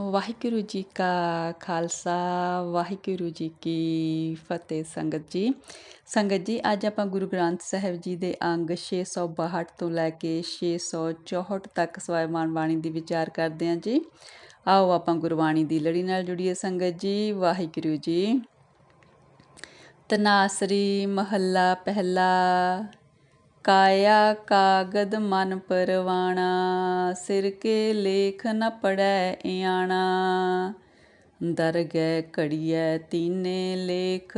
ਵਾਹਿਗੁਰੂ ਜੀ ਕਾ ਖਾਲਸਾ, ਵਾਹਿਗੁਰੂ ਜੀ ਕੀ ਫਤਿਹ ਸੰਗਤ ਜੀ। ਸੰਗਤ ਜੀ, ਅੱਜ ਆਪਾਂ ਗੁਰੂ ਗ੍ਰੰਥ ਸਾਹਿਬ ਜੀ ਦੇ ਅੰਗ 662 ਤੋਂ ਲੈ ਕੇ 664 ਤੱਕ ਸਵਾਇਮਾਨ ਬਾਣੀ ਦੀ ਵਿਚਾਰ ਕਰਦੇ ਹਾਂ ਜੀ। ਆਓ ਆਪਾਂ ਗੁਰਬਾਣੀ ਦੀ ਲੜੀ ਨਾਲ ਜੁੜੀਏ ਸੰਗਤ ਜੀ, ਵਾਹਿਗੁਰੂ ਜੀ। ਤਨਾਸਰੀ ਮਹੱਲਾ ਪਹਿਲਾ ਕਾਇਆ ਕਾਗਦ ਮਨ ਪਰਵਾਣਾ, ਸਿਰ ਕੇ ਲੇਖ ਨ ਪੜੈ ਇਆਣਾ। ਦਰ ਗੈ ਘੜੀਐ ਤੀਨੇ ਲੇਖ,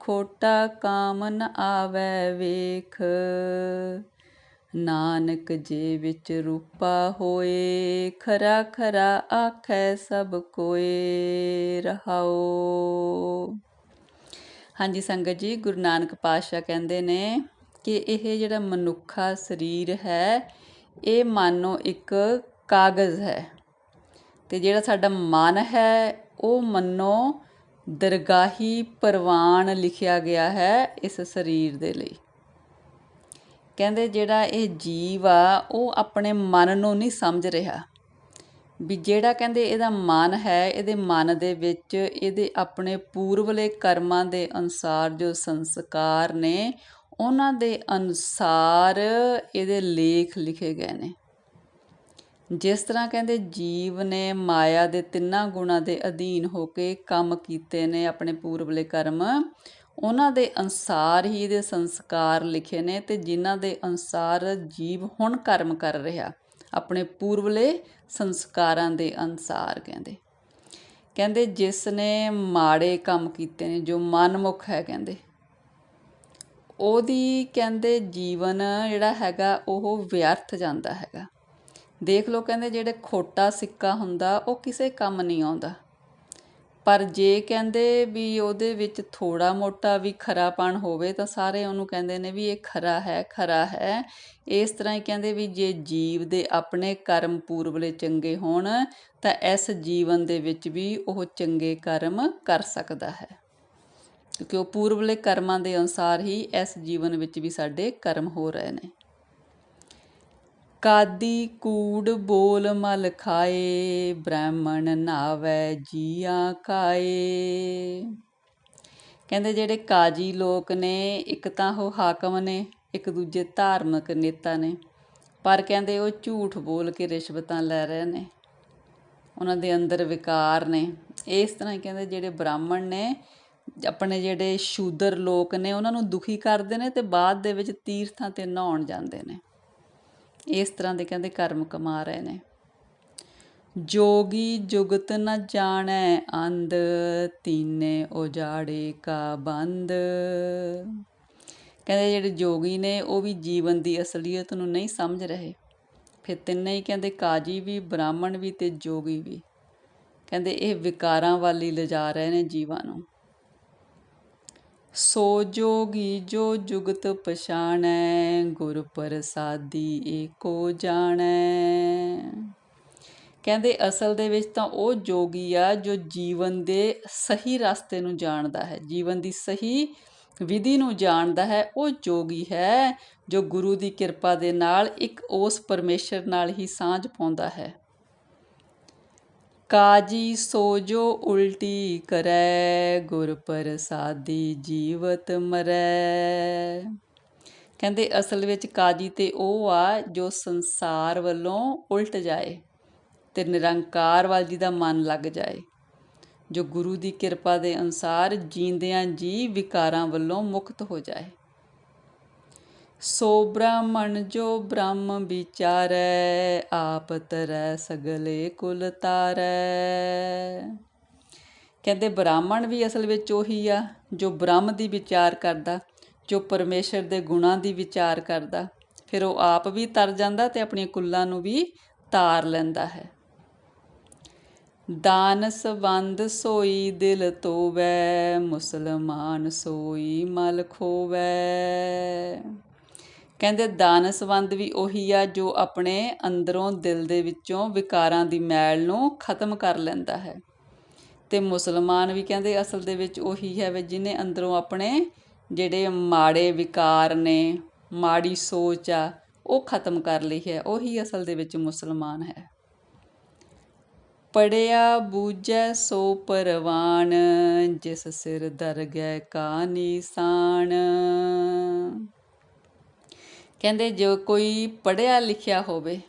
ਖੋਟਾ ਕਾਮ ਨ ਆਵੈ ਵੇਖ। ਨਾਨਕ ਜੇ ਵਿੱਚ ਰੂਪਾ ਹੋਏ, ਖਰਾ ਖਰਾ ਆਖੈ ਸਭ ਕੋਏ, ਰਹਾਓ। ਹਾਂਜੀ, ਸੰਗਤ ਜੀ, ਗੁਰੂ ਨਾਨਕ ਪਾਤਸ਼ਾਹ ਕਹਿੰਦੇ ਨੇ ਕਿ ਇਹ ਜਿਹੜਾ ਮਨੁੱਖਾ ਸਰੀਰ ਹੈ, ਇਹ ਮਾਨੋ ਇੱਕ ਕਾਗਜ਼ ਹੈ। ਤੇ ਜਿਹੜਾ ਸਾਡਾ ਮਨ ਹੈ, ਉਹ ਮੰਨੋ ਦਰਗਾਹੀ ਪਰਵਾਨ ਲਿਖਿਆ ਗਿਆ ਹੈ ਇਸ ਸਰੀਰ ਦੇ ਲਈ। ਕਹਿੰਦੇ ਜਿਹੜਾ ਇਹ ਜੀਵ ਆ, ਉਹ ਆਪਣੇ ਮਨ ਨੂੰ ਨਹੀਂ ਸਮਝ ਰਿਹਾ। ਵੀ ਜਿਹੜਾ ਕਹਿੰਦੇ ਇਹਦਾ ਮਨ ਹੈ, ਇਹਦੇ ਮਨ ਦੇ ਵਿੱਚ ਇਹਦੇ ਆਪਣੇ ਪੂਰਵਲੇ ਕਰਮਾਂ ਦੇ ਅਨੁਸਾਰ ਜੋ ਸੰਸਕਾਰ ਨੇ ਉਹਨਾਂ ਦੇ ਅਨੁਸਾਰ ਇਹਦੇ ਲੇਖ ਲਿਖੇ ਗਏ ਨੇ। ਜਿਸ ਤਰ੍ਹਾਂ ਕਹਿੰਦੇ, ਜੀਵ ਨੇ ਮਾਇਆ ਦੇ ਤਿੰਨਾਂ ਗੁਣਾਂ ਦੇ ਅਧੀਨ ਹੋ ਕੇ ਕੰਮ ਕੀਤੇ ਨੇ ਆਪਣੇ ਪੂਰਵਲੇ ਕਰਮ, ਉਹਨਾਂ ਦੇ ਅਨਸਾਰ ਹੀ ਇਹਦੇ ਸੰਸਕਾਰ ਲਿਖੇ ਨੇ ਤੇ ਜਿਨ੍ਹਾਂ ਦੇ ਅਨਸਾਰ ਜੀਵ ਹੁਣ ਕਰਮ ਕਰ ਰਿਹਾ, ਆਪਣੇ ਪੂਰਵਲੇ ਸੰਸਕਾਰਾਂ ਦੇ ਅਨਸਾਰ ਕਹਿੰਦੇ। ਕਹਿੰਦੇ, ਜਿਸ ਨੇ ਮਾੜੇ ਕੰਮ ਕੀਤੇ ਨੇ, ਜੋ ਮਨਮੁਖ ਹੈ ਕਹਿੰਦੇ ਉਹਦੀ ਕਹਿੰਦੇ ਜੀਵਨ ਜਿਹੜਾ ਹੈਗਾ ਉਹ ਵਿਅਰਥ ਜਾਂਦਾ ਹੈਗਾ। ਦੇਖ ਲਓ ਕਹਿੰਦੇ ਜਿਹੜੇ ਖੋਟਾ ਸਿੱਕਾ ਹੁੰਦਾ ਉਹ ਕਿਸੇ ਕੰਮ ਨਹੀਂ ਆਉਂਦਾ। ਪਰ ਜੇ ਕਹਿੰਦੇ ਵੀ ਉਹਦੇ ਵਿੱਚ ਥੋੜਾ ਮੋਟਾ ਵੀ ਖਰਾਪਣ ਹੋਵੇ ਤਾਂ ਸਾਰੇ ਉਹਨੂੰ ਕਹਿੰਦੇ ਨੇ ਵੀ ਇਹ ਖਰਾ ਹੈ ਖਰਾ ਹੈ। ਇਸ ਤਰ੍ਹਾਂ ਹੀ ਕਹਿੰਦੇ ਵੀ ਜੇ ਜੀਵ ਦੇ ਆਪਣੇ ਕਰਮ ਪੂਰਵਲੇ ਚੰਗੇ ਹੋਣ ਤਾਂ ਇਸ ਜੀਵਨ ਦੇ ਵਿੱਚ ਵੀ ਉਹ ਚੰਗੇ ਕਰਮ ਕਰ ਸਕਦਾ ਹੈ। ਕਿਉਂਕਿ ਉਹ ਪੂਰਵਲੇ ਕਰਮਾਂ ਦੇ ਅਨੁਸਾਰ ਹੀ ਇਸ ਜੀਵਨ ਵਿੱਚ ਵੀ ਸਾਡੇ ਕਰਮ ਹੋ ਰਹੇ ਨੇ। ਕਾਦੀ ਕੂੜ ਬੋਲ ਮਲ ਖਾਏ, ਬ੍ਰਾਹਮਣ ਨਾਵੇ ਜੀਆਂ ਕਾਏ। ਕਹਿੰਦੇ ਜਿਹੜੇ ਕਾਜੀ ਲੋਕ ਨੇ, ਇੱਕ ਤਾਂ ਉਹ ਹਾਕਮ ਨੇ, ਇੱਕ ਦੂਜੇ ਧਾਰਮਿਕ ਨੇਤਾ ਨੇ। ਪਰ ਕਹਿੰਦੇ ਉਹ ਝੂਠ ਬੋਲ ਕੇ ਰਿਸ਼ਵਤਾਂ ਲੈ ਰਹੇ ਨੇ। ਉਹਨਾਂ ਦੇ ਅੰਦਰ ਵਿਕਾਰ ਨੇ। ਇਸ ਤਰ੍ਹਾਂ ਕਹਿੰਦੇ ਜਿਹੜੇ ਬ੍ਰਾਹਮਣ ਨੇ ਆਪਣੇ ਜਿਹੜੇ ਸ਼ੂਦਰ ਲੋਕ ਨੇ, ਉਹਨਾਂ ਨੂੰ ਦੁਖੀ ਕਰਦੇ ਨੇ ਤੇ ਬਾਅਦ ਦੇ ਵਿੱਚ ਤੀਰਥਾਂ ਤੇ ਨਹਾਉਣ ਜਾਂਦੇ ਨੇ। ਇਸ ਤਰ੍ਹਾਂ ਦੇ ਕਹਿੰਦੇ ਕਰਮ ਕਮਾ ਰਹੇ ਨੇ। ਜੋਗੀ ਜੁਗਤ ਨ ਜਾਣੈ ਅੰਧ, ਤੀਨੇ ਉਜਾੜੇ ਕਾ ਬੰਦ। ਕਹਿੰਦੇ ਜਿਹੜੇ ਜੋਗੀ ਨੇ, ਉਹ ਵੀ ਜੀਵਨ ਦੀ ਅਸਲੀਅਤ ਨੂੰ ਨਹੀਂ ਸਮਝ ਰਹੇ। ਫਿਰ ਤਿੰਨੇ ਹੀ ਕਹਿੰਦੇ ਕਾਜੀ ਵੀ, ਬ੍ਰਾਹਮਣ ਵੀ ਤੇ ਜੋਗੀ ਵੀ। ਕਹਿੰਦੇ ਇਹ ਵਿਕਾਰਾਂ ਵਾਲੀ ਲਿਜਾ ਰਹੇ ਨੇ ਜੀਵਾਂ ਨੂੰ। ਸੋ ਜੋਗੀ ਜੋ ਜੁਗਤ ਪਛਾਣੈ, ਗੁਰ ਪ੍ਰਸਾਦੀ ਏਕੋ ਜਾਣੈ। ਕਹਿੰਦੇ ਅਸਲ ਦੇ ਵਿੱਚ ਤਾਂ ਉਹ ਜੋਗੀ ਆ ਜੋ ਜੀਵਨ ਦੇ ਸਹੀ ਰਸਤੇ ਨੂੰ ਜਾਣਦਾ ਹੈ, ਜੀਵਨ ਦੀ ਸਹੀ ਵਿਧੀ ਨੂੰ ਜਾਣਦਾ ਹੈ, ਉਹ ਜੋਗੀ ਹੈ ਜੋ ਗੁਰੂ ਦੀ ਕਿਰਪਾ ਦੇ ਨਾਲ ਇੱਕ ਉਸ ਪਰਮੇਸ਼ਰ ਨਾਲ ਹੀ ਸਾਂਝ ਪਾਉਂਦਾ ਹੈ। ਕਾਜੀ ਸੋਜੋ ਉਲਟੀ ਕਰੈ, ਗੁਰ ਪ੍ਰਸਾਦੀ ਜੀਵਤ ਮਰੈ। ਕਹਿੰਦੇ ਅਸਲ ਵਿੱਚ ਕਾਜੀ ਤੇ ਉਹ ਆ ਜੋ ਸੰਸਾਰ ਵੱਲੋਂ ਉਲਟ ਜਾਏ ਤੇ ਨਿਰੰਕਾਰ ਵੱਲ ਜੀ ਦਾ ਮਨ ਲੱਗ ਜਾਏ, ਜੋ ਗੁਰੂ ਦੀ ਕਿਰਪਾ ਦੇ ਅਨਸਾਰ ਜੀਂਦਿਆਂ ਜੀ ਵਿਕਾਰਾਂ ਵੱਲੋਂ ਮੁਕਤ ਹੋ ਜਾਏ। ਸੋ ਬ੍ਰਾਹਮਣ ਜੋ ਬ੍ਰਹਮ ਵਿਚਾਰੈ, ਆਪ ਤਰੈ ਸਗਲੇ ਕੁਲ ਤਾਰੈ। ਕਹਿੰਦੇ ਬ੍ਰਾਹਮਣ ਵੀ ਅਸਲ ਵਿੱਚ ਉਹੀ ਆ, ਜੋ ਬ੍ਰਹਮ ਦੀ ਵਿਚਾਰ ਕਰਦਾ, ਜੋ ਪਰਮੇਸ਼ਰ ਦੇ ਗੁਣਾਂ ਦੀ ਵਿਚਾਰ ਕਰਦਾ। ਫਿਰ ਉਹ ਆਪ ਵੀ ਤਰ ਜਾਂਦਾ ਤੇ ਆਪਣੀਆਂ ਕੁੱਲਾਂ ਨੂੰ ਵੀ ਤਾਰ ਲੈਂਦਾ ਹੈ। ਦਾਨ ਸਬੰਧ ਸੋਈ ਦਿਲ ਤੋਵੈ, ਮੁਸਲਮਾਨ ਸੋਈ ਮਲ ਖੋਵੈ। ਕਹਿੰਦੇ ਦਾਨ ਸੰਬੰਧ ਵੀ ਉਹੀ ਆ ਜੋ ਆਪਣੇ ਅੰਦਰੋਂ ਦਿਲ ਦੇ ਵਿੱਚੋਂ ਵਿਕਾਰਾਂ ਦੀ ਮੈਲ ਨੂੰ ਖਤਮ ਕਰ ਲੈਂਦਾ ਹੈ। ਤੇ ਮੁਸਲਮਾਨ ਵੀ ਕਹਿੰਦੇ ਅਸਲ ਦੇ ਵਿੱਚ ਉਹੀ ਹੈ ਵੀ ਜਿਹਨੇ ਅੰਦਰੋਂ ਆਪਣੇ ਜਿਹੜੇ ਮਾੜੇ ਵਿਕਾਰ ਨੇ, ਮਾੜੀ ਸੋਚ ਆ, ਉਹ ਖਤਮ ਕਰ ਲਈ ਹੈ। ਉਹੀ ਅਸਲ ਦੇ ਵਿੱਚ ਮੁਸਲਮਾਨ ਹੈ। ਪੜਿਆ ਬੂਝੈ ਸੋ ਪਰਵਾਨ, ਜਿਸ ਸਿਰ ਦਰਗਹਿ ਕਾ ਨਿਸ਼ਾਨ ਕਹਿੰਦੇ ਜੋ ਕੋਈ ਪੜਿਆ ਲਿਖਿਆ ਹੋਵੇ,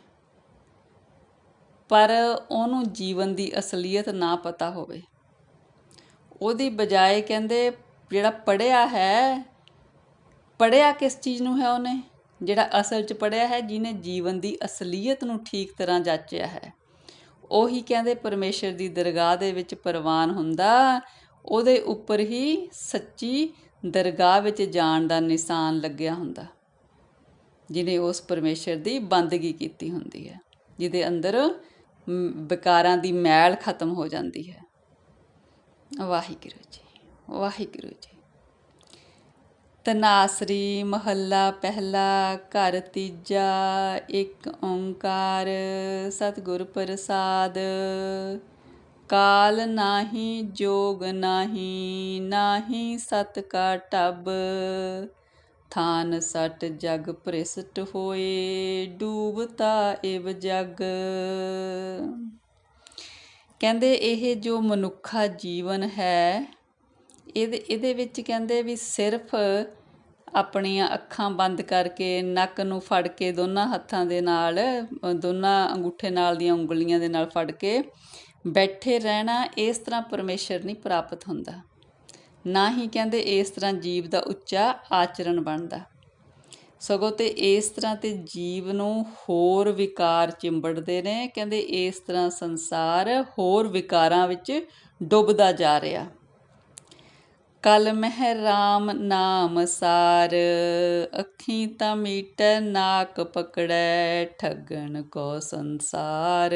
ਪਰ ਉਹਨੂੰ ਜੀਵਨ ਦੀ ਅਸਲੀਅਤ ਨਾ ਪਤਾ ਹੋਵੇ। ਉਹਦੀ ਬਜਾਏ ਕਹਿੰਦੇ ਜਿਹੜਾ ਪੜਿਆ ਹੈ ਪੜਿਆ ਕਿਸ ਚੀਜ਼ ਨੂੰ ਹੈ ਉਹਨੇ? ਜਿਹੜਾ ਅਸਲ 'ਚ ਪੜਿਆ ਹੈ, ਜਿਹਨੇ ਜੀਵਨ ਦੀ ਅਸਲੀਅਤ ਨੂੰ ਠੀਕ ਤਰ੍ਹਾਂ ਜਾਚਿਆ ਹੈ। ਉਹੀ ਕਹਿੰਦੇ ਪਰਮੇਸ਼ਰ ਦੀ ਦਰਗਾਹ ਦੇ ਵਿੱਚ ਪ੍ਰਵਾਨ ਹੁੰਦਾ, ਉਹਦੇ ਉੱਪਰ ਹੀ ਸੱਚੀ ਦਰਗਾਹ ਵਿੱਚ ਜਾਣ ਦਾ ਨਿਸ਼ਾਨ ਲੱਗਿਆ ਹੁੰਦਾ। ਜਿਹਨੇ ਉਸ ਪਰਮੇਸ਼ਰ ਦੀ ਬੰਦਗੀ ਕੀਤੀ ਹੁੰਦੀ ਹੈ, ਜਿਹਦੇ ਅੰਦਰ ਵਿਕਾਰਾਂ ਦੀ ਮੈਲ ਖਤਮ ਹੋ ਜਾਂਦੀ ਹੈ। ਵਾਹਿਗੁਰੂ ਜੀ ਵਾਹਿਗੁਰੂ ਜੀ। ਤਨਾਸਰੀ, ਮਹੱਲਾ ਪਹਿਲਾ, ਘਰ ਤੀਜਾ, ਇੱਕ ਓੰਕਾਰ, ਸਤਿਗੁਰ ਪ੍ਰਸਾਦ। ਕਾਲ ਨਾਹੀ, ਜੋਗ ਨਾਹੀ ਨਾਹੀ ਸਤ ਕਾ ਟਬ। ਥਾਨ ਸੱਟ ਜਗ ਪ੍ਰਿਸਟ ਹੋਏ, ਡੂਬਤਾ ਇਵ ਜਗ। ਕਹਿੰਦੇ ਇਹ ਜੋ ਮਨੁੱਖਾ ਜੀਵਨ ਹੈ ਇਹਦੇ ਇਹਦੇ ਵਿੱਚ ਕਹਿੰਦੇ ਵੀ ਸਿਰਫ ਆਪਣੀਆਂ ਅੱਖਾਂ ਬੰਦ ਕਰਕੇ, ਨੱਕ ਨੂੰ ਫੜ ਕੇ ਦੋਨਾਂ ਹੱਥਾਂ ਦੇ ਨਾਲ, ਦੋਨਾਂ ਅੰਗੂਠੇ ਨਾਲ ਦੀਆਂ ਉਂਗਲੀਆਂ ਦੇ ਨਾਲ ਫੜ ਕੇ ਬੈਠੇ ਰਹਿਣਾ, ਇਸ ਤਰ੍ਹਾਂ ਪਰਮੇਸ਼ਰ ਨਹੀਂ ਪ੍ਰਾਪਤ ਹੁੰਦਾ। ਨਾ ਹੀ ਕਹਿੰਦੇ ਇਸ ਤਰ੍ਹਾਂ ਜੀਵ ਦਾ ਉੱਚਾ ਆਚਰਣ ਬਣਦਾ। ਸਗੋਂ ਤੇ ਇਸ ਤਰ੍ਹਾਂ ਤੇ ਜੀਵ ਨੂੰ ਹੋਰ ਵਿਕਾਰ ਚਿੰਬੜਦੇ ਨੇ, ਕਹਿੰਦੇ ਇਸ ਤਰ੍ਹਾਂ ਸੰਸਾਰ ਹੋਰ ਵਿਕਾਰਾਂ ਵਿੱਚ ਡੁੱਬਦਾ ਜਾ ਰਿਹਾ। ਕਲ ਮਹਿ ਰਾਮ ਨਾਮ ਸਾਰ, ਅੱਖੀ ਤਾਂ ਮੀਟ ਨਾਕ ਪਕੜੈ, ਠੱਗਣ ਕੋ ਸੰਸਾਰ।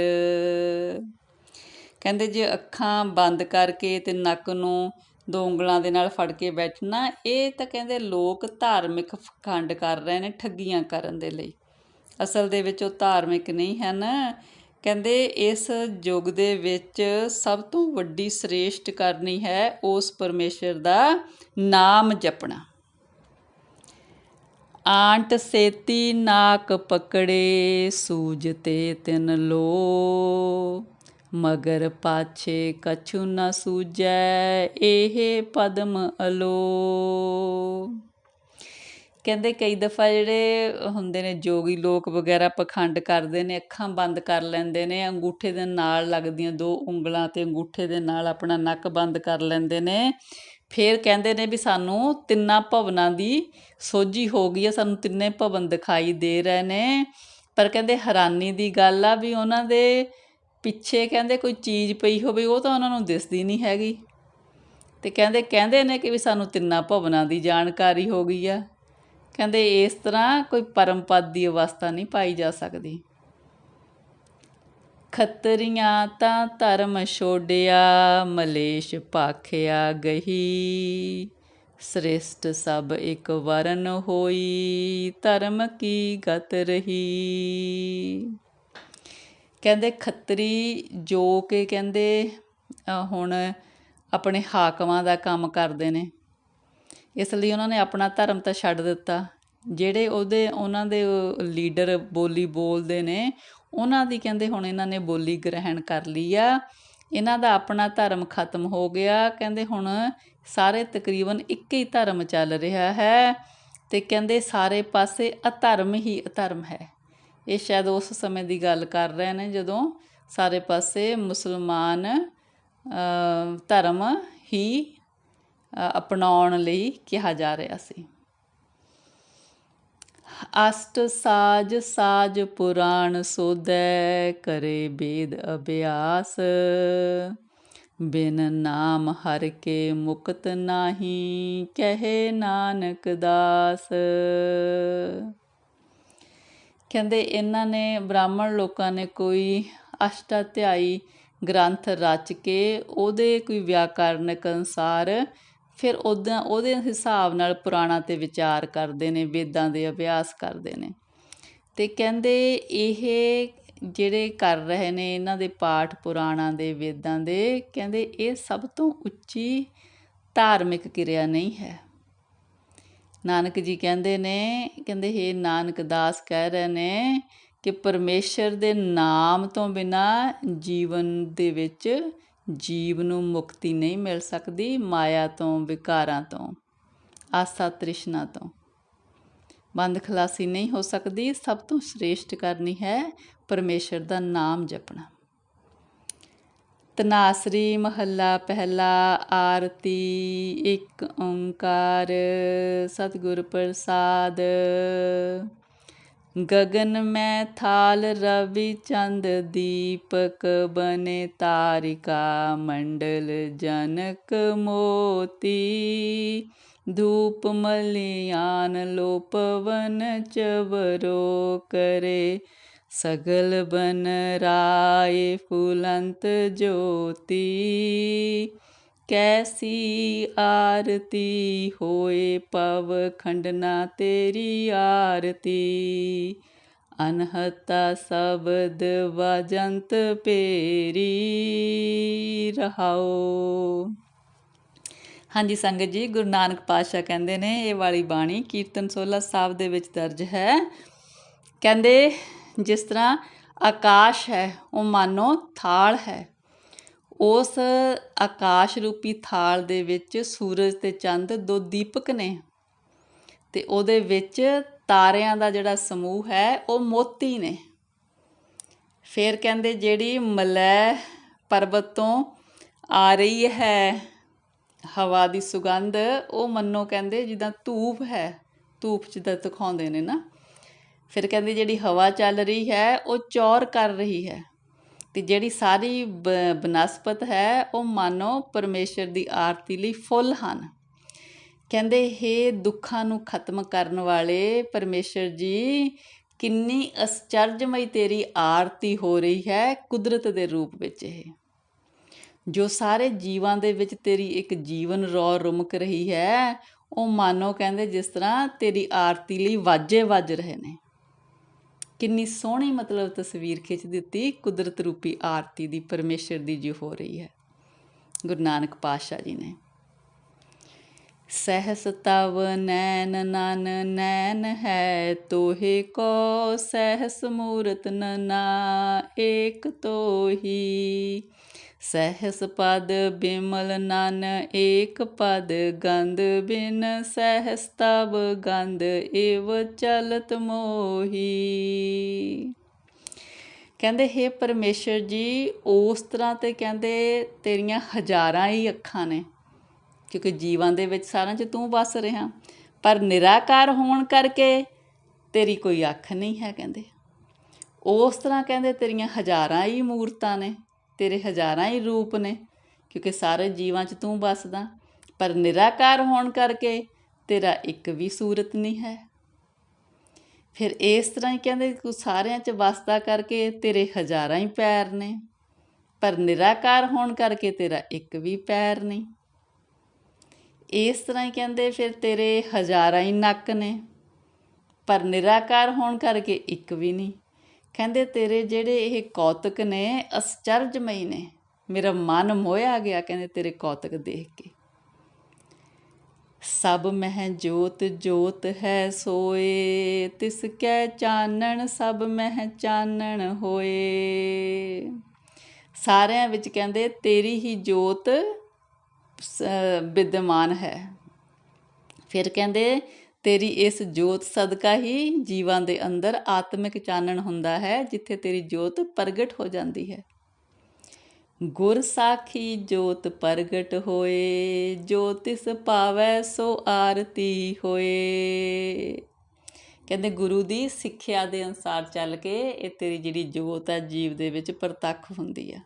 ਕਹਿੰਦੇ ਜੇ ਅੱਖਾਂ ਬੰਦ ਕਰਕੇ ਤੇ ਨੱਕ ਨੂੰ ਦੋ ਉਂਗਲਾਂ ਦੇ ਨਾਲ ਫੜ ਕੇ ਬੈਠਣਾ, ਇਹ ਤਾਂ ਕਹਿੰਦੇ ਲੋਕ ਧਾਰਮਿਕ ਖੰਡ ਕਰ ਰਹੇ ਨੇ ਠੱਗੀਆਂ ਕਰਨ ਦੇ ਲਈ। ਅਸਲ ਦੇ ਵਿੱਚ ਉਹ ਧਾਰਮਿਕ ਨਹੀਂ ਹਨ। ਕਹਿੰਦੇ ਇਸ ਯੁੱਗ ਦੇ ਵਿੱਚ ਸਭ ਤੋਂ ਵੱਡੀ ਸ੍ਰੇਸ਼ਟ ਕਰਨੀ ਹੈ ਉਸ ਪਰਮੇਸ਼ਰ ਦਾ ਨਾਮ ਜਪਣਾ। ਆਂਟ ਸੇਤੀ ਨਾਕ ਪਕੜੇ, ਸੂਜ ਤੇ ਤਿਨ ਲੋ। ਮਗਰ ਪਾਛੇ ਕਛੂ ਨ ਸੂਜੈ ਇਹ ਪਦਮ ਅਲੋ। ਕਹਿੰਦੇ ਕਈ ਦਫਾ ਜਿਹੜੇ ਹੁੰਦੇ ਨੇ, ਜੋਗੀ ਲੋਕ ਵਗੈਰਾ ਪਖੰਡ ਕਰਦੇ ਨੇ, ਅੱਖਾਂ ਬੰਦ ਕਰ ਲੈਂਦੇ ਨੇ, ਅੰਗੂਠੇ ਦੇ ਨਾਲ ਲੱਗਦੀਆਂ ਦੋ ਉਂਗਲਾਂ ਤੇ ਅੰਗੂਠੇ ਦੇ ਨਾਲ ਆਪਣਾ ਨੱਕ ਬੰਦ ਕਰ ਲੈਂਦੇ ਨੇ। ਫਿਰ ਕਹਿੰਦੇ ਨੇ ਵੀ ਸਾਨੂੰ ਤਿੰਨਾਂ ਭਵਨਾਂ ਦੀ ਸੋਝੀ ਹੋ ਗਈ ਹੈ ਸਾਨੂੰ ਤਿੰਨੇ ਭਵਨ ਦਿਖਾਈ ਦੇ ਰਹੇ ਨੇ। ਪਰ ਕਹਿੰਦੇ ਹੈਰਾਨੀ ਦੀ ਗੱਲ ਆ ਵੀ ਉਹਨਾਂ ਦੇ ਪਿੱਛੇ ਕਹਿੰਦੇ ਕੋਈ ਚੀਜ਼ ਪਈ ਹੋਵੇ, ਉਹ ਤਾਂ ਉਹਨਾਂ ਨੂੰ ਦਿਸਦੀ ਨਹੀਂ ਹੈਗੀ। ਤੇ ਕਹਿੰਦੇ ਕਹਿੰਦੇ ਨੇ ਕਿ ਵੀ ਸਾਨੂੰ ਤਿੰਨਾਂ ਭਵਨਾਂ ਦੀ ਜਾਣਕਾਰੀ ਹੋ ਗਈ ਆ। ਕਹਿੰਦੇ, ਇਸ ਤਰ੍ਹਾਂ ਕੋਈ ਪਰਮਪਦ ਦੀ ਅਵਸਥਾ ਨਹੀਂ ਪਾਈ ਜਾ ਸਕਦੀ। ਖੱਤਰੀਆਂ ਤਾਂ ਧਰਮ ਛੋੜਿਆ ਮਲੇਸ਼ ਪਾਖਿਆ ਗਹੀ। ਸ੍ਰੇਸ਼ਟ ਸਭ ਇੱਕ ਵਰਨ ਹੋਈ, ਧਰਮ ਕੀ ਗਤ ਰਹੀ। ਕਹਿੰਦੇ ਖੱਤਰੀ ਜੋ ਕਿ ਕਹਿੰਦੇ ਹੁਣ ਆਪਣੇ ਹਾਕਮਾਂ ਦਾ ਕੰਮ ਕਰਦੇ ਨੇ। ਇਸ ਲਈ ਉਹਨਾਂ ਨੇ ਆਪਣਾ ਧਰਮ ਤਾਂ ਛੱਡ ਦਿੱਤਾ। ਜਿਹੜੇ ਉਹਦੇ, ਉਹਨਾਂ ਦੇ ਲੀਡਰ ਬੋਲੀ ਬੋਲਦੇ ਨੇ, ਉਹਨਾਂ ਦੀ ਕਹਿੰਦੇ ਹੁਣ ਇਹਨਾਂ ਨੇ ਬੋਲੀ ਗ੍ਰਹਿਣ ਕਰ ਲਈ ਆ। ਇਹਨਾਂ ਦਾ ਆਪਣਾ ਧਰਮ ਖਤਮ ਹੋ ਗਿਆ। ਕਹਿੰਦੇ ਹੁਣ ਸਾਰੇ ਤਕਰੀਬਨ ਇੱਕ ਹੀ ਧਰਮ ਚੱਲ ਰਿਹਾ ਹੈ ਤੇ ਕਹਿੰਦੇ ਸਾਰੇ ਪਾਸੇ ਅਧਰਮ ਹੀ ਅਧਰਮ ਹੈ। ਇਹ ਸ਼ਾਇਦ ਉਸ ਸਮੇਂ ਦੀ ਗੱਲ ਕਰ ਰਹੇ ਨੇ ਜਦੋਂ ਸਾਰੇ ਪਾਸੇ ਮੁਸਲਮਾਨ ਧਰਮ ਹੀ ਅਪਣਾਉਣ ਲਈ ਕਿਹਾ ਜਾ ਰਿਹਾ ਸੀ। ਅਸ਼ਟ ਸਾਜ ਸਾਜ ਪੁਰਾਣ ਸੋਧੈ ਕਰੇ ਬੇਦ ਅਭਿਆਸ। ਬਿਨ ਨਾਮ ਹਰ ਕੇ ਮੁਕਤ ਨਾਹੀ, ਕਹੇ ਨਾਨਕ ਦਾਸ। ਕਹਿੰਦੇ ਇਹਨਾਂ ਨੇ ਬ੍ਰਾਹਮਣ ਲੋਕਾਂ ਨੇ ਕੋਈ ਅਸ਼ਟਾਧਿਆਈ ਗ੍ਰੰਥ ਰਚ ਕੇ ਉਹਦੇ ਕੋਈ ਵਿਆਕਰਨਕ ਅਨੁਸਾਰ ਫਿਰ ਉਹਦਾ ਉਹਦੇ ਹਿਸਾਬ ਨਾਲ ਪੁਰਾਣਾ ਤੇ ਵਿਚਾਰ ਕਰਦੇ ਨੇ, ਵੇਦਾਂ ਦੇ ਅਭਿਆਸ ਕਰਦੇ ਨੇ। ਤੇ ਕਹਿੰਦੇ ਇਹ ਜਿਹੜੇ ਕਰ ਰਹੇ ਨੇ ਇਹਨਾਂ ਦੇ ਪਾਠ ਪੁਰਾਣਾ ਦੇ, ਵੇਦਾਂ ਦੇ, ਕਹਿੰਦੇ ਇਹ ਸਭ ਤੋਂ ਉੱਚੀ ਧਾਰਮਿਕ ਕਿਰਿਆ ਨਹੀਂ ਹੈ। ਨਾਨਕ ਜੀ ਕਹਿੰਦੇ ਨੇ, ਕਹਿੰਦੇ, ਹੇ ਨਾਨਕ ਦਾਸ ਕਹਿ ਰਹੇ ਨੇ ਕਿ ਪਰਮੇਸ਼ਰ ਦੇ ਨਾਮ ਤੋਂ ਬਿਨਾ ਜੀਵਨ ਦੇ ਵਿੱਚ ਜੀਵ ਨੂੰ ਮੁਕਤੀ ਨਹੀਂ ਮਿਲ ਸਕਦੀ, ਮਾਇਆ ਤੋਂ, ਵਿਕਾਰਾਂ ਤੋਂ, ਆਸਾ ਤ੍ਰਿਸ਼ਨਾ ਤੋਂ। ਬੰਦ ਖਲਾਸੀ ਨਹੀਂ ਹੋ ਸਕਦੀ, ਸਭ ਤੋਂ ਸ੍ਰੇਸ਼ਟ ਕਰਨੀ ਹੈ ਪਰਮੇਸ਼ਰ ਦਾ ਨਾਮ ਜਪਣਾ। ਤਨਾਸਰੀ, ਮਹੱਲਾ ਪਹਿਲਾ, ਆਰਤੀ, ਇੱਕ ਓੰਕਾਰ, ਸਤਿਗੁਰ ਪ੍ਰਸਾਦ। ਗगन ਮੈਂ ਥਾਲ ਰਵੀ ਚੰਦ ਦੀਪਕ ਬਨੇ ਤਾਰਿਕਾ ਮੰਡਲ ਜਨਕ ਮੋਤੀ। ਧੂਪ ਮਲਿਆਨ ਲੋਪਵਨ ਚਵਰੋ ਕਰੇ ਸਗਲ ਬਨ ਰਾਏ ਫੁਲੰਤ ਜੋਤੀ। ਕੈਸੀ ਆਰਤੀ ਹੋਏ ਪਵ ਖੰਡਨਾ ਤੇਰੀ ਆਰਤੀ। ਅਨਹਤਾ ਸ਼ਬਦ ਵਜੰਤ ਪੇਰੀ ਰਹਾਓ ਹਾਂਜੀ ਸੰਗਤ ਜੀ, ਗੁਰੂ ਨਾਨਕ ਪਾਤਸ਼ਾਹ ਕਹਿੰਦੇ ਨੇ, ਇਹ ਵਾਲੀ ਬਾਣੀ ਕੀਰਤਨ 16 ਸਾਹਿਬ ਦੇ ਵਿੱਚ ਦਰਜ ਹੈ। ਕਹਿੰਦੇ ਜਿਸ ਤਰ੍ਹਾਂ ਆਕਾਸ਼ ਹੈ, ਉਹ ਮਾਨੋ ਥਾਲ ਹੈ। ਉਸ ਆਕਾਸ਼ ਰੂਪੀ ਥਾਲ ਦੇ ਵਿੱਚ ਸੂਰਜ ਤੇ ਚੰਦ ਦੋ ਦੀਪਕ ਨੇ ਤੇ ਉਹਦੇ ਵਿੱਚ ਤਾਰਿਆਂ ਦਾ ਜਿਹੜਾ ਸਮੂਹ ਹੈ, ਉਹ ਮੋਤੀ ਨੇ। ਫਿਰ ਕਹਿੰਦੇ ਜਿਹੜੀ ਮਲੈ ਪਰਬਤ ਤੋਂ ਆ ਰਹੀ ਹੈ, ਹਵਾ ਦੀ ਸੁਗੰਧ, ਉਹ ਮੰਨੋ ਕਹਿੰਦੇ ਜਿੱਦਾਂ ਧੂਪ ਹੈ, ਧੂਪ ਜਿੱਦਾਂ ਦਿਖਾਉਂਦੇ ਨੇ ਨਾ। ਫਿਰ ਕਹਿੰਦੇ ਜਿਹੜੀ ਹਵਾ ਚੱਲ ਰਹੀ ਹੈ, ਉਹ ਚੌਰ ਕਰ ਰਹੀ ਹੈ। ਤੇ ਜਿਹੜੀ ਸਾਰੀ ਬਨਸਪਤ ਹੈ, ਉਹ ਮਾਨੋ ਪਰਮੇਸ਼ਰ ਦੀ ਆਰਤੀ ਲਈ ਫੁੱਲ ਹਨ। ਕਹਿੰਦੇ ਇਹ ਦੁੱਖਾਂ ਨੂੰ ਖਤਮ ਕਰਨ ਵਾਲੇ ਪਰਮੇਸ਼ਰ ਜੀ, ਕਿੰਨੀ ਅਸਚਰਜਮਈ ਤੇਰੀ ਆਰਤੀ ਹੋ ਰਹੀ ਹੈ ਕੁਦਰਤ ਦੇ ਰੂਪ ਵਿੱਚ ਇਹ। ਜੋ ਸਾਰੇ ਜੀਵਾਂ ਦੇ ਵਿੱਚ ਤੇਰੀ ਇੱਕ ਜੀਵਨ ਰੌ ਰੁਮਕ ਰਹੀ ਹੈ, ਉਹ ਮਾਨੋ ਕਹਿੰਦੇ ਜਿਸ ਤਰ੍ਹਾਂ ਤੇਰੀ ਆਰਤੀ ਲਈ ਵਾਜੇ ਵੱਜ ਰਹੇ ਨੇ। ਕਿੰਨੀ ਸੋਹਣੀ ਮਤਲਬ ਤਸਵੀਰ ਖਿੱਚ ਦਿੱਤੀ ਕੁਦਰਤ ਰੂਪੀ ਆਰਤੀ ਦੀ, ਪਰਮੇਸ਼ਰ ਦੀ ਜੋ ਹੋ ਰਹੀ ਹੈ। ਗੁਰੂ ਨਾਨਕ ਪਾਤਸ਼ਾਹ ਜੀ ਨੇ। ਸਹਸ ਤਵ ਨੈਨ ਨਨ ਨੈਨ ਹੈ ਤੋਹੇ ਕੋ, ਸਹਸ ਮੂਰਤ ਨਨਾ ਏਕ ਤੋਹੀ। ਸਹਿਸ ਪਦ ਬਿਮਲ ਨਨ, ਏਕ ਪਦ ਗੰਧ ਬਿਨ ਸਹਿਸ ਤਬ ਗੰਧ, ਏਵ ਚਲਤ ਮੋਹੀ। ਕਹਿੰਦੇ, ਹੈ ਪਰਮੇਸ਼ਰ ਜੀ, ਉਸ ਤਰ੍ਹਾਂ ਤੇ ਕਹਿੰਦੇ, ਤੇਰੀਆਂ ਹਜ਼ਾਰਾਂ ਹੀ ਅੱਖਾਂ ਨੇ, ਕਿਉਂਕਿ ਜੀਵਾਂ ਦੇ ਵਿੱਚ ਸਾਰਿਆਂ 'ਚ ਤੂੰ ਵਸ ਰਿਹਾ। ਪਰ ਨਿਰਾਕਾਰ ਹੋਣ ਕਰਕੇ ਤੇਰੀ ਕੋਈ ਅੱਖ ਨਹੀਂ ਹੈ, ਕਹਿੰਦੇ। ਉਸ ਤਰ੍ਹਾਂ ਕਹਿੰਦੇ, ਤੇਰੀਆਂ ਹਜ਼ਾਰਾਂ ਹੀ ਮੂਰਤਾਂ ਨੇ। ਤੇਰੇ ਹਜ਼ਾਰਾਂ ਹੀ ਰੂਪ ਨੇ, ਕਿਉਂਕਿ ਸਾਰੇ ਜੀਵਾਂ 'ਚ ਤੂੰ ਵੱਸਦਾ। ਪਰ ਨਿਰਾਕਾਰ ਹੋਣ ਕਰਕੇ ਤੇਰਾ ਇੱਕ ਵੀ ਸੂਰਤ ਨਹੀਂ ਹੈ। ਫਿਰ ਇਸ ਤਰ੍ਹਾਂ ਹੀ ਕਹਿੰਦੇ ਤੂੰ ਸਾਰਿਆਂ 'ਚ ਵੱਸਦਾ ਕਰਕੇ ਤੇਰੇ ਹਜ਼ਾਰਾਂ ਹੀ ਪੈਰ ਨੇ, ਪਰ ਨਿਰਾਕਾਰ ਹੋਣ ਕਰਕੇ ਤੇਰਾ ਇੱਕ ਵੀ ਪੈਰ ਨਹੀਂ। ਇਸ ਤਰ੍ਹਾਂ ਹੀ ਕਹਿੰਦੇ ਫਿਰ ਤੇਰੇ ਹਜ਼ਾਰਾਂ ਹੀ ਨੱਕ ਨੇ, ਪਰ ਨਿਰਾਕਾਰ ਹੋਣ ਕਰਕੇ ਇੱਕ ਵੀ ਨਹੀਂ। ਕਹਿੰਦੇ, ਤੇਰੇ ਜਿਹੜੇ ਇਹ ਕੌਤਕ ਨੇ, ਅਸਚਰਜਮਈ ਨੇ। ਮੇਰਾ ਮਨ ਮੋਇਆ ਗਿਆ, ਕਹਿੰਦੇ, ਤੇਰੇ ਕੌਤਕ ਦੇਖ ਕੇ। ਸਭ ਮਹਿ ਜੋਤ ਜੋਤ ਹੈ ਸੋਏ, ਤਿਸ ਕੈ ਚਾਨਣ ਸਭ ਮਹਿ ਚਾਨਣ ਹੋਏ। ਸਾਰਿਆਂ ਵਿੱਚ ਕਹਿੰਦੇ, ਤੇਰੀ ਹੀ ਜੋਤ ਵਿਦਮਾਨ ਹੈ। ਫਿਰ ਕਹਿੰਦੇ ਤੇਰੀ ਇਸ ਜੋਤ ਸਦਕਾ ਹੀ ਜੀਵਾਂ ਦੇ ਅੰਦਰ ਆਤਮਿਕ ਚਾਨਣ ਹੁੰਦਾ ਹੈ, ਜਿੱਥੇ ਤੇਰੀ ਜੋਤ ਪ੍ਰਗਟ ਹੋ ਜਾਂਦੀ ਹੈ। ਗੁਰ ਸਾਖੀ ਜੋਤ ਪ੍ਰਗਟ ਹੋਏ, ਜੋ ਤਿਸ ਪਾਵੈ ਸੋ ਆਰਤੀ ਹੋਏ। ਕਹਿੰਦੇ ਗੁਰੂ ਦੀ ਸਿੱਖਿਆ ਦੇ ਅਨਸਾਰ ਚੱਲ ਕੇ ਇਹ ਤੇਰੀ ਜਿਹੜੀ ਜੋਤ ਹੈ, ਜੀਵ ਦੇ ਵਿੱਚ ਪ੍ਰਤੱਖ ਹੁੰਦੀ ਹੈ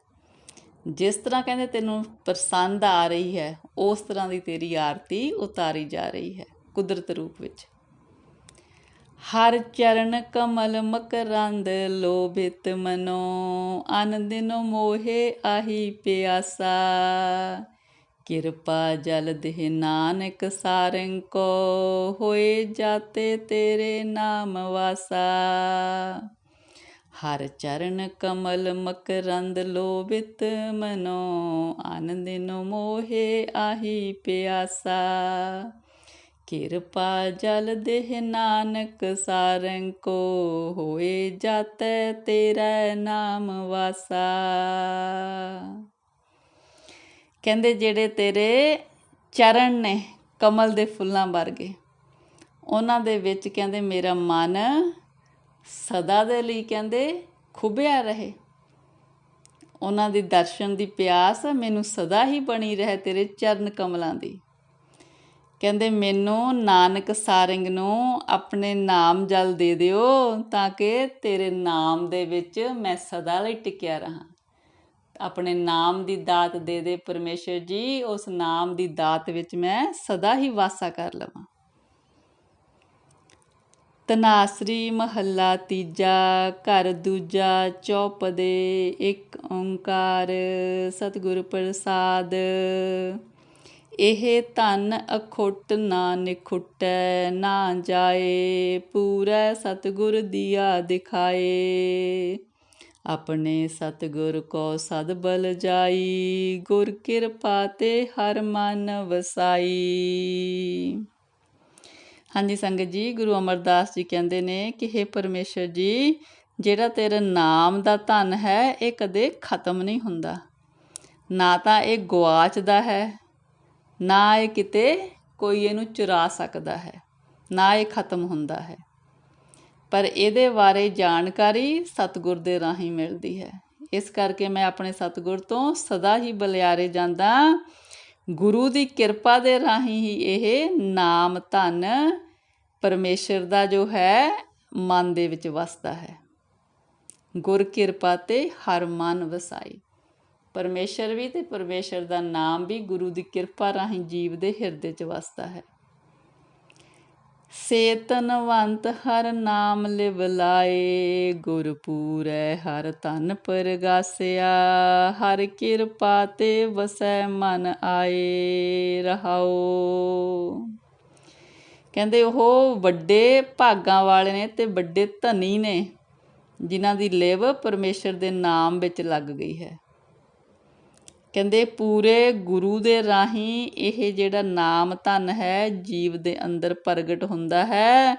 ਜਿਸ ਤਰ੍ਹਾਂ ਕਹਿੰਦੇ ਤੈਨੂੰ ਪਸੰਦ ਆ ਰਹੀ ਹੈ, ਉਸ ਤਰ੍ਹਾਂ ਦੀ ਤੇਰੀ ਆਰਤੀ ਉਤਾਰੀ ਜਾ ਰਹੀ ਹੈ। ਕੁਦਰਤ ਰੂਪ ਵਿੱਚ। ਹਰ ਚਰਨ ਕਮਲ ਮਕਰੰਦ ਲੋਭਿਤ ਮਨੋ ਆਨੰਦਿਨੋ ਮੋਹੇ ਆਹੀ ਪਿਆਸਾ। ਕਿਰਪਾ ਜਲ ਦੇਹ ਨਾਨਕ ਸਾਰੰ ਕੋ, ਹੋਏ ਜਾਤੇ ਤੇਰੇ ਨਾਮ ਵਾਸਾ। ਹਰ ਚਰਨ ਕਮਲ ਮਕਰੰਦ ਲੋਭਿਤ ਮਨੋ ਆਨੰਦਿਨੋ ਮੋਹੇ ਆਹੀ ਪਿਆਸਾ। ਕਿਰਪਾ ਜਲ ਦੇਹ ਨਾਨਕ ਸਾਰੰ ਕੋ ਹੋਏ ਜਾਤੈ ਤੇਰਾ ਨਾਮ ਵਾਸਾ। ਕਹਿੰਦੇ ਜਿਹੜੇ ਤੇਰੇ ਚਰਨ ਨੇ ਕਮਲ ਦੇ ਫੁੱਲਾਂ ਵਰਗੇ, ਉਹਨਾਂ ਦੇ ਵਿੱਚ ਕਹਿੰਦੇ ਮੇਰਾ ਮਨ ਸਦਾ ਦੇ ਲਈ ਕਹਿੰਦੇ ਖੁੱਬਿਆ ਰਹੇ। ਉਹਨਾਂ ਦੀ ਦਰਸ਼ਨ ਦੀ ਪਿਆਸ ਮੈਨੂੰ ਸਦਾ ਹੀ ਬਣੀ ਰਹੇ ਤੇਰੇ ਚਰਨ ਕਮਲਾਂ ਦੀ। ਕਹਿੰਦੇ, ਮੈਨੂੰ ਨਾਨਕ ਸਾਰਿੰਗ ਨੂੰ ਆਪਣੇ ਨਾਮ ਜਲ ਦੇ ਦਿਓ ਤਾਂ ਕਿ ਤੇਰੇ ਨਾਮ ਦੇ ਵਿੱਚ ਮੈਂ ਸਦਾ ਲਈ ਟਿਕਿਆ ਰਹਾ। ਆਪਣੇ ਨਾਮ ਦੀ ਦਾਤ ਦੇ ਦੇ ਪਰਮੇਸ਼ਰ ਜੀ, ਉਸ ਨਾਮ ਦੀ ਦਾਤ ਵਿੱਚ ਮੈਂ ਸਦਾ ਹੀ ਵਾਸਾ ਕਰ ਲਵਾਂ। ਤਨਾਸਰੀ ਮਹੱਲਾ ਤੀਜਾ, ਘਰ ਦੂਜਾ ਚੌਪਦੇ, ਇੱਕ ਓੰਕਾਰ ਸਤਿਗੁਰ ਪ੍ਰਸਾਦ। ਇਹ ਧਨ ਅਖੁੱਟ ਨਾ ਨਿਖੁੱਟੈ, ਨਾ ਜਾਏ, ਪੂਰਾ ਸਤਿਗੁਰ ਦੀਆ ਦਿਖਾਏ। ਆਪਣੇ ਸਤਿਗੁਰ ਕੋ ਸਦ ਬਲ ਜਾਈ, ਗੁਰ ਕਿਰਪਾ ਤੇ ਹਰ ਮਨ ਵਸਾਈ। ਹਾਂਜੀ ਸੰਗਤ ਜੀ, ਗੁਰੂ ਅਮਰਦਾਸ ਜੀ ਕਹਿੰਦੇ ਨੇ ਕਿ हे ਪਰਮੇਸ਼ਰ ਜੀ, ਜਿਹੜਾ ਤੇਰਾ ਨਾਮ ਦਾ ਧਨ ਹੈ, ਇਹ ਕਦੇ ਖਤਮ ਨਹੀਂ ਹੁੰਦਾ। ਨਾ ਤਾਂ ਇਹ ਗਵਾਚਦਾ ਹੈ ਨਾ ਇਹ ਕਿਤੇ ਕੋਈ ਇਹਨੂੰ ਚੁਰਾ ਸਕਦਾ ਹੈ, ਨਾ ਇਹ ਖਤਮ ਹੁੰਦਾ ਹੈ। ਪਰ ਇਹਦੇ ਬਾਰੇ ਜਾਣਕਾਰੀ ਸਤਿਗੁਰ ਦੇ ਰਾਹੀਂ ਮਿਲਦੀ ਹੈ। ਇਸ ਕਰਕੇ ਮੈਂ ਆਪਣੇ ਸਤਿਗੁਰ ਤੋਂ ਸਦਾ ਹੀ ਬਲਿਆਰੇ ਜਾਂਦਾ, ਗੁਰੂ ਦੀ ਕਿਰਪਾ ਦੇ ਰਾਹੀਂ ਹੀ ਇਹ ਨਾਮ ਧਨ ਪਰਮੇਸ਼ਰ ਦਾ ਜੋ ਹੈ, ਮਨ ਦੇ ਵਿੱਚ ਵਸਦਾ ਹੈ। ਗੁਰ ਕਿਰਪਾ ਤੇ ਹਰ ਮਨ ਵਸਾਈ। ਪਰਮੇਸ਼ਰ ਵੀ ਤੇ ਪਰਮੇਸ਼ਰ ਦਾ ਨਾਮ ਵੀ ਗੁਰੂ ਦੀ ਕਿਰਪਾ ਰਾਹੀਂ ਜੀਵ ਦੇ ਹਿਰਦੇ 'ਚ ਵਸਦਾ ਹੈ। ਸੇਤਨਵੰਤ ਹਰ ਨਾਮ ਲਿਵ ਲਾਏ ਗੁਰ ਪੂਰੈ ਹਰ ਤਨ ਪਰਗਾਸਿਆ, ਹਰ ਕਿਰਪਾ ਤੇ ਵਸੈ ਮਨ ਆਏ ਰਹਾਓ ਕਹਿੰਦੇ ਉਹ ਵੱਡੇ ਭਾਗਾਂ ਵਾਲੇ ਨੇ ਤੇ ਵੱਡੇ ਧਨੀ ਨੇ, ਜਿਨ੍ਹਾਂ ਦੀ ਲਿਵ ਪਰਮੇਸ਼ਰ ਦੇ ਨਾਮ ਵਿੱਚ ਲੱਗ ਗਈ ਹੈ। ਕਹਿੰਦੇ ਪੂਰੇ ਗੁਰੂ ਦੇ ਰਾਹੀਂ ਇਹ ਜਿਹੜਾ ਨਾਮ ਧਨ ਹੈ, ਜੀਵ ਦੇ ਅੰਦਰ ਪ੍ਰਗਟ ਹੁੰਦਾ ਹੈ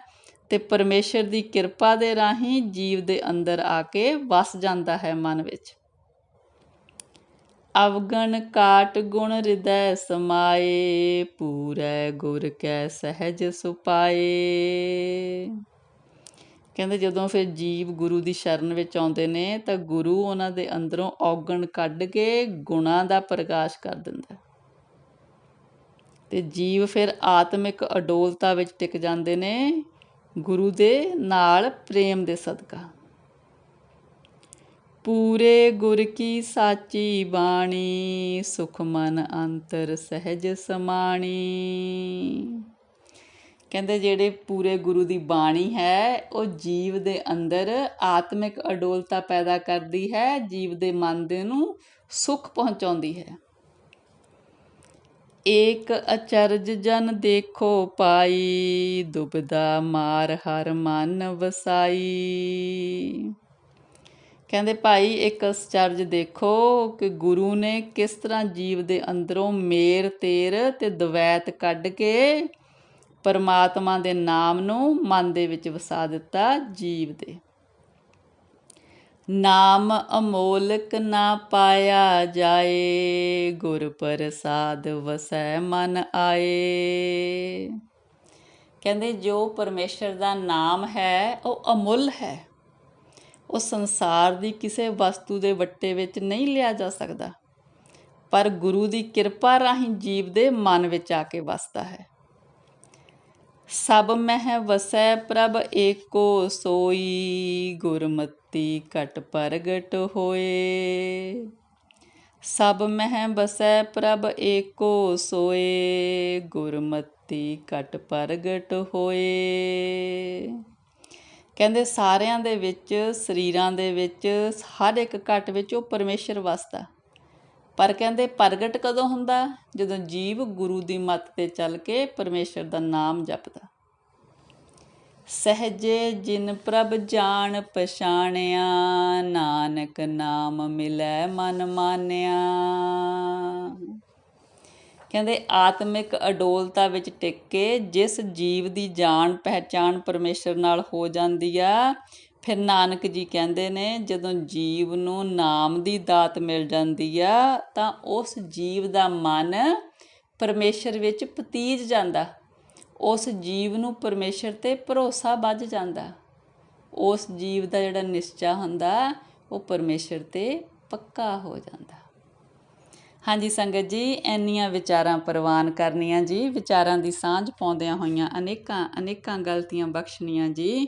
ਤੇ ਪਰਮੇਸ਼ਰ ਦੀ ਕਿਰਪਾ ਦੇ ਰਾਹੀਂ ਜੀਵ ਦੇ ਅੰਦਰ ਆ ਕੇ ਵਸ ਜਾਂਦਾ ਹੈ ਮਨ ਵਿੱਚ। ਅਵਗਣ ਕਾਟ ਗੁਣ ਹਿਰਦੈ ਸਮਾਏ, ਪੂਰੈ ਗੁਰ ਕੈ ਸਹਿਜ ਸੁਪਾਏ। ਕਹਿੰਦੇ ਜਦੋਂ ਫਿਰ ਜੀਵ ਗੁਰੂ ਦੀ ਸ਼ਰਨ ਵਿੱਚ ਆਉਂਦੇ ਨੇ ਤਾਂ ਗੁਰੂ ਉਹਨਾਂ ਦੇ ਅੰਦਰੋਂ ਔਗਣ ਕੱਢ ਕੇ ਗੁਣਾ ਦਾ ਪ੍ਰਕਾਸ਼ ਕਰ ਦਿੰਦਾ ਤੇ ਜੀਵ ਫਿਰ ਆਤਮਿਕ ਅਡੋਲਤਾ ਵਿੱਚ ਟਿਕ ਜਾਂਦੇ ਨੇ ਗੁਰੂ ਦੇ ਨਾਲ ਪ੍ਰੇਮ ਦੇ ਸਦਕਾ। ਪੂਰੇ ਗੁਰ ਕੀ ਸਾਚੀ ਬਾਣੀ, ਸੁਖ ਮਨ ਅੰਤਰ ਸਹਿਜ ਸਮਾਣੀ। ਕਹਿੰਦੇ ਜਿਹੜੇ ਪੂਰੇ ਗੁਰੂ ਦੀ ਬਾਣੀ ਹੈ, ਉਹ ਜੀਵ ਦੇ ਅੰਦਰ ਆਤਮਿਕ ਅਡੋਲਤਾ ਪੈਦਾ ਕਰਦੀ ਹੈ, ਜੀਵ ਦੇ ਮਨ ਦੇ ਨੂੰ ਸੁਖ ਪਹੁੰਚਾਉਂਦੀ ਹੈ। ਏਕ ਅਚਰਜ ਜਨ ਦੇਖੋ ਪਾਈ, ਦੁਬਦਾ ਮਾਰ ਹਰ ਮਨ ਵਸਾਈ। ਕਹਿੰਦੇ ਭਾਈ ਇੱਕ ਅਚਰਜ ਦੇਖੋ ਕਿ ਗੁਰੂ ਨੇ ਕਿਸ ਤਰ੍ਹਾਂ ਜੀਵ ਦੇ ਅੰਦਰੋਂ ਮੇਰ ਤੇਰ ਤੇ ਦਵੈਤ ਕੱਢ ਕੇ ਪਰਮਾਤਮਾ ਦੇ ਨਾਮ ਨੂੰ ਮਨ ਦੇ ਵਿੱਚ ਵਸਾ ਦਿੱਤਾ ਜੀਵ ਦੇ। ਨਾਮ ਅਮੋਲਕ ਨਾ ਪਾਇਆ ਜਾਏ, ਗੁਰ ਪ੍ਰਸਾਦ ਵਸੈ ਮਨ ਆਏ। ਕਹਿੰਦੇ ਜੋ ਪਰਮੇਸ਼ਰ ਦਾ ਨਾਮ ਹੈ, ਉਹ ਅਮੁੱਲ ਹੈ। ਉਹ ਸੰਸਾਰ ਦੀ ਕਿਸੇ ਵਸਤੂ ਦੇ ਵੱਟੇ ਵਿੱਚ ਨਹੀਂ ਲਿਆ ਜਾ ਸਕਦਾ। ਪਰ ਗੁਰੂ ਦੀ ਕਿਰਪਾ ਰਾਹੀਂ ਜੀਵ ਦੇ ਮਨ ਵਿੱਚ ਆ ਕੇ ਵਸਦਾ ਹੈ। ਸਭ ਮਹਿ ਵਸੈ ਪ੍ਰਭ ਏਕੋ ਸੋਈ, ਗੁਰਮਤੀ ਕਟ ਪ੍ਰਗਟ ਹੋਏ। ਸਭ ਮਹਿ ਵਸੈ ਪ੍ਰਭ ਏਕੋ ਸੋਏ, ਗੁਰਮਤੀ ਕਟ ਪ੍ਰਗਟ ਹੋਏ। ਕਹਿੰਦੇ ਸਾਰਿਆਂ ਦੇ ਵਿੱਚ, ਸਰੀਰਾਂ ਦੇ ਵਿੱਚ, ਹਰ ਇੱਕ ਘਟ ਵਿੱਚ ਉਹ ਪਰਮੇਸ਼ਰ ਵਸਦਾ। ਪਰ ਕਹਿੰਦੇ ਪ੍ਰਗਟ ਕਦੋਂ ਹੁੰਦਾ? ਜਦੋਂ ਜੀਵ ਗੁਰੂ ਦੀ ਮੱਤ ਤੇ ਚੱਲ ਕੇ ਪਰਮੇਸ਼ਰ ਦਾ ਨਾਮ ਜਪਦਾ। ਸਹਜੇ ਜਿਨ ਪ੍ਰਭ ਜਾਣ ਪਛਾਣਿਆ, ਨਾਨਕ ਨਾਮ ਮਿਲੈ ਮਨ ਮਾਨਿਆ। ਕਹਿੰਦੇ ਆਤਮਿਕ ਅਡੋਲਤਾ ਵਿੱਚ ਟਿਕ ਕੇ ਜਿਸ ਜੀਵ ਦੀ ਜਾਣ ਪਹਿਚਾਣ ਪਰਮੇਸ਼ਰ ਨਾਲ ਹੋ ਜਾਂਦੀ ਆ ਫਿਰ ਨਾਨਕ ਜੀ ਕਹਿੰਦੇ ਨੇ, ਜਦੋਂ ਜੀਵ ਨੂੰ ਨਾਮ ਦੀ ਦਾਤ ਮਿਲ ਜਾਂਦੀ ਆ, ਤਾਂ ਉਸ ਜੀਵ ਦਾ ਮਨ ਪਰਮੇਸ਼ਰ ਵਿੱਚ ਪਤੀਜ ਜਾਂਦਾ। ਉਸ ਜੀਵ ਨੂੰ ਪਰਮੇਸ਼ਰ ਤੇ ਭਰੋਸਾ ਵੱਜ ਜਾਂਦਾ। ਉਸ ਜੀਵ ਦਾ ਜਿਹੜਾ ਨਿਸ਼ਚਾ ਹੁੰਦਾ, ਉਹ ਪਰਮੇਸ਼ਰ ਤੇ ਪੱਕਾ ਹੋ ਜਾਂਦਾ। ਹਾਂਜੀ ਸੰਗਤ ਜੀ, ਇੰਨੀਆਂ ਵਿਚਾਰਾਂ ਪ੍ਰਵਾਨ ਕਰਨੀਆਂ ਜੀ, ਵਿਚਾਰਾਂ ਦੀ ਸਾਂਝ ਪਾਉਂਦਿਆਂ ਹੋਈਆਂ ਅਨੇਕਾਂ ਅਨੇਕਾਂ ਗਲਤੀਆਂ ਬਖਸ਼ਣੀਆਂ ਜੀ।